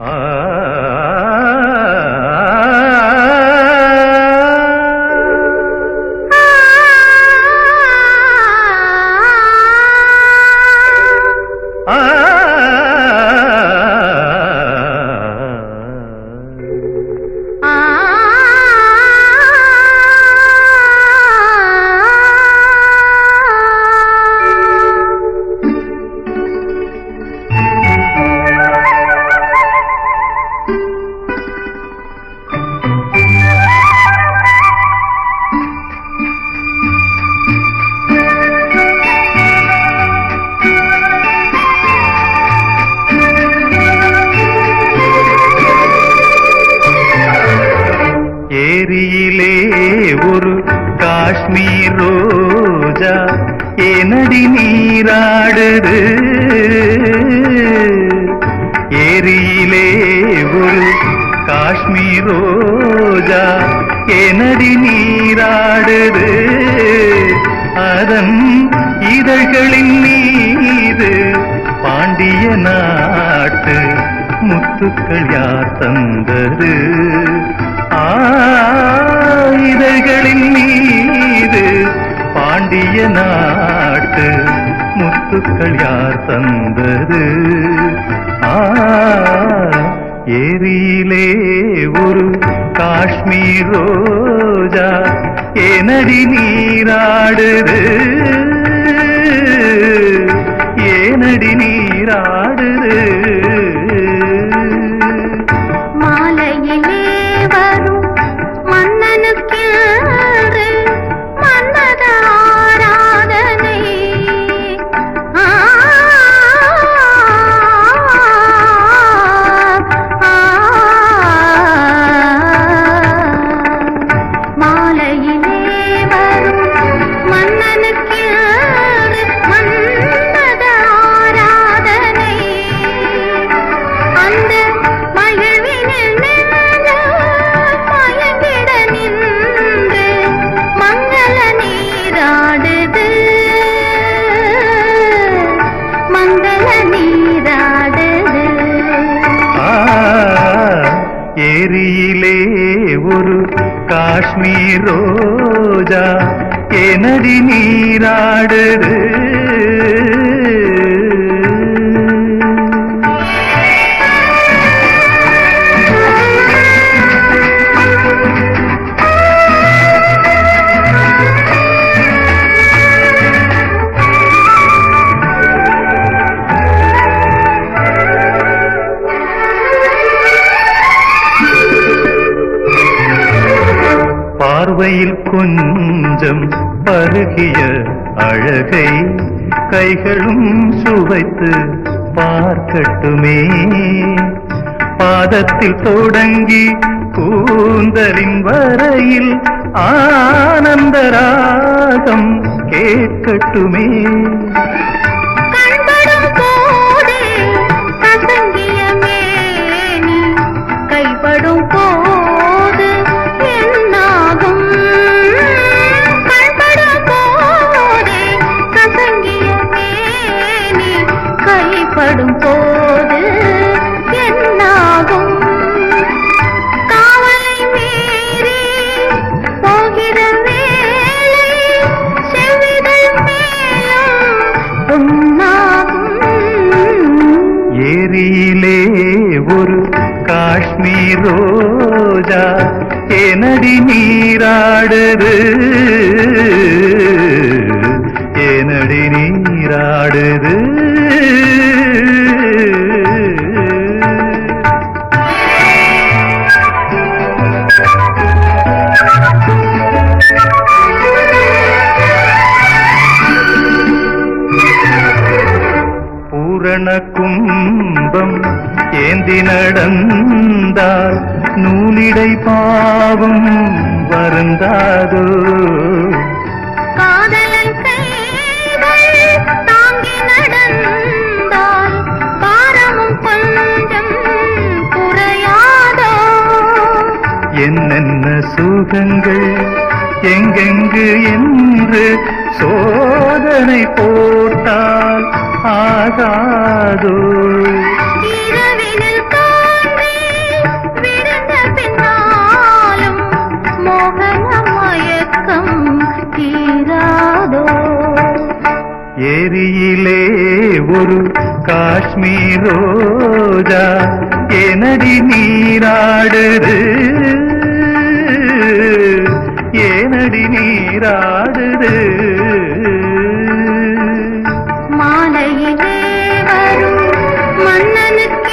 ಆ ஏரியிலே ஒரு காஷ்மீர் ரோஜா. ஏனடி நீராடுது? ஏரியிலே ஒரு காஷ்மீர் ரோஜா. ஏனடி நீராடுது? அதன் இதழ்களின் மீது பாண்டிய நாட்டு முத்துக்கள் யார் தந்தது? ஆயுதங்களின் மீது பாண்டிய நாட்டு முத்துக்கள் யார் தந்தது? ஏரியிலே ஒரு காஷ்மீர் ரோஜா ஏனடி நீராடுது? ஏனடி நீராடுது? ஏரியிலே ஒரு காஷ்மீர் ரோஜா ஏனடி நீராடுது. பார்வையில் கொஞ்சம் பருகிய அழகை கைகளும் சுவைத்து பார்க்கட்டுமே. பாதத்தில் தொடங்கி கூந்தலின் வரையில் ஆனந்த ராகம் கேட்கட்டுமே. கைப்படும் போது என்னாகும்? காவலை மீறி போகிற வேளை செவிதல் மேலும் ஏரியிலே ஒரு காஷ்மீர் ரோஜா ஏனடி நீராடுது? ஏனடி நீராடுது? கும்பம் ஏந்தி நடந்தால் நூலிடை பாவம் வருந்தாதோ? என்னென்ன சுகங்கள் எங்கெங்கு என்று சோதனை போட்டால் ஆகாதோ? ஏரியிலே ஒரு காஷ்மீர் ரோஜா எனடி நீராடுது. அழகிலே அருள் மன்னனுக்கு